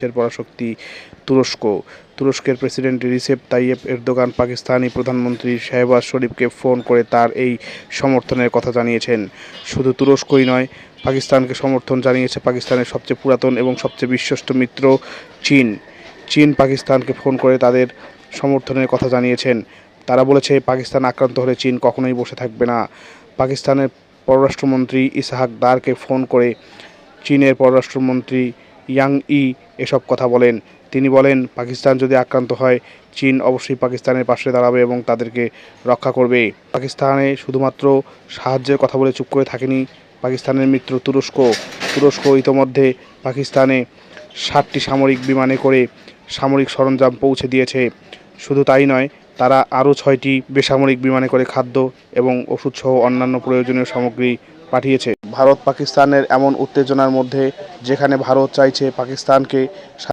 এর পরাশক্তি তুরস্ক। তুরস্কের president Recep Tayyip Erdogan Pakistani প্রধানমন্ত্রী শাহবাজ শরীফকে ফোন করে তার এই সমর্থনের কথা জানিয়েছেন। শুধু তুরস্কই নয়, পাকিস্তানকে সমর্থন জানিয়েছে পাকিস্তানের সবচেয়ে পুরাতন এবং সবচেয়ে বিশ্বস্ত মিত্র চীন। চীন পাকিস্তানকে ফোন করে তাদের সমর্থনের কথা জানিয়েছেন। তারা বলেছে, পাকিস্তান আক্রান্ত হলে চীন কখনোই বসে থাকবে না। পাকিস্তানের পররাষ্ট্রমন্ত্রী ইসাহাক দারকে ফোন করে চীনের পররাষ্ট্রমন্ত্রী ইয়াং ই এসব কথা বলেন। তিনি বলেন, পাকিস্তান যদি আক্রান্ত হয়, চীন অবশ্যই পাকিস্তানের পাশে দাঁড়াবে এবং তাদেরকে রক্ষা করবে। পাকিস্তানে শুধুমাত্র সাহায্যের কথা বলে চুপ করে থাকেনি পাকিস্তানের মিত্র তুরস্ক। তুরস্ক ইতোমধ্যে পাকিস্তানে ষাটটি সামরিক বিমানে করে সামরিক সরঞ্জাম পৌঁছে দিয়েছে। শুধু তাই নয়, তারা আরও ছয়টি বেসামরিক বিমানে করে খাদ্য এবং ওষুধসহ অন্যান্য প্রয়োজনীয় সামগ্রী পাঠিয়েছে। ভারত পাকিস্তানের এমন উত্তেজনার মধ্যে যেখানে ভারত চাইছে পাকিস্তানকে